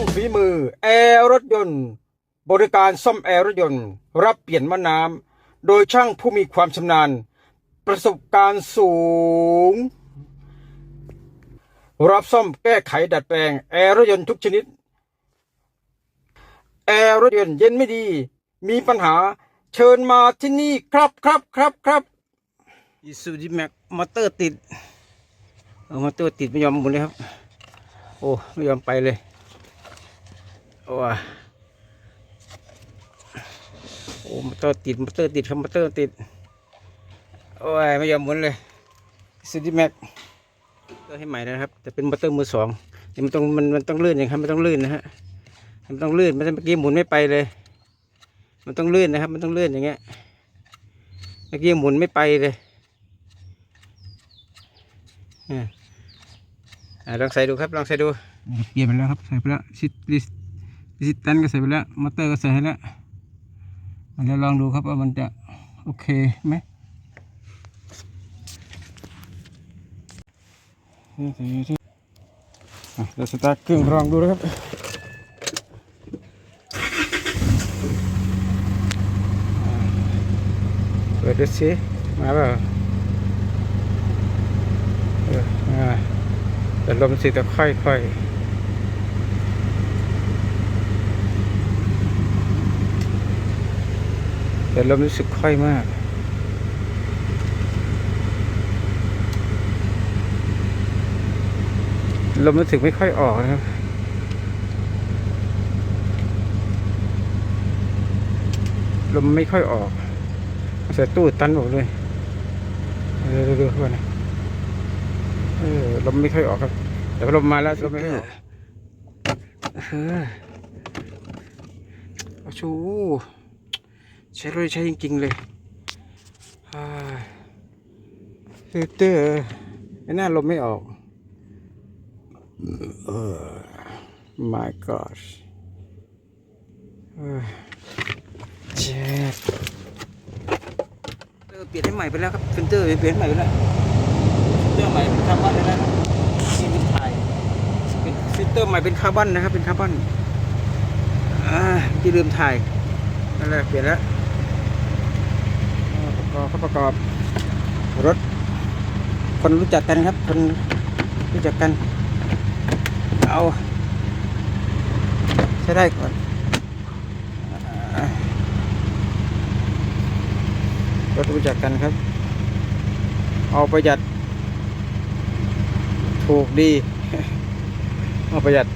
ช่องฝีมือ แอร์รถยนต์ บริการซ่อมแอร์รถยนต์ รับเปลี่ยนมะน้ำโดยช่างผู้มีความชำนาญ ประสบการณ์สูง รับซ่อมแก้ไขดัดแปลง แอร์รถยนต์ทุกชนิด แอร์รถยนต์เย็นไม่ดี มีปัญหาเชิญมาที่นี่ครับครับครับครับอีซูดีแม็กมอเตอร์ติดเอามอเตอร์ติดไม่ยอมหมุนเลยครับ โอ้ ไม่ยอมไปเลย โอ้ยโอ้มอเตอร์ติดมอเตอร์ติดครับมอเตอร์ติด โอ้ยไม่ยอมหมุนเลยซูดีแม็กเตอร์ให้ใหม่นะครับ แต่เป็นมอเตอร์มือสองนี่มันต้องมันมันต้องลื่นอย่างครับมันต้องลื่นนะฮะมันต้องลื่นไม่ใช่เมื่อกี้หมุนไม่ไปเลย มันต้องลื่นนะครับ มันต้องลื่นอย่างเงี้ยเมื่อกี้หมุนไม่ไปเลยอ่าอ่าลองใส่ดูครับลองใส่ดูเปลี่ยนไปแล้วครับใส่ไปแล้วชิดลิส ลิสตันก็ใส่ไปแล้วมอเตอร์ก็ใส่ให้แล้วมันจะลองดูครับว่ามันจะโอเคไหมนี่สิเราสตาร์ทเครื่องลองดูนะครับเปิดดูสิมาเปล่าเออมาแต่ลมสิจะค่อยๆ แต่ลมรู้สึกค่อยมาก ลมรู้สึกไม่ค่อยออกนะครับลมไม่ค่อยออกใส่ตู้ตันหมดเลยเดี๋ยวดูๆเข้าไปนะเออลมไม่ค่อยออกครับแต่พอลมมาแล้วลมไม่ค่อยออกเออเอาชู ใช้เลยใช้จริงๆเลยอ่าเฮ้ยเตอร์ไอ้น้าลมไม่ออกเออ my gosh เจ็บเออเปลี่ยนให้ใหม่ไปแล้วครับฟิลเตอร์เปลี่ยนให้ใหม่ไปแล้วฟิลเตอร์ใหม่เป็นคาร์บอนเลยนะนี่เป็นไทยเป็นฟิลเตอร์ใหม่เป็นคาร์บอนนะครับเป็นคาร์บอนอ่าที่ลืมถ่ายนั่นแหละเปลี่ยนแล้ว กอบเขาประกอบรถ คนรู้จักกันครับ คนรู้จักกัน เอาใช้ได้ก่อนรถรู้จักกันครับ เอาประหยัด ถูกดี เอาประหยัด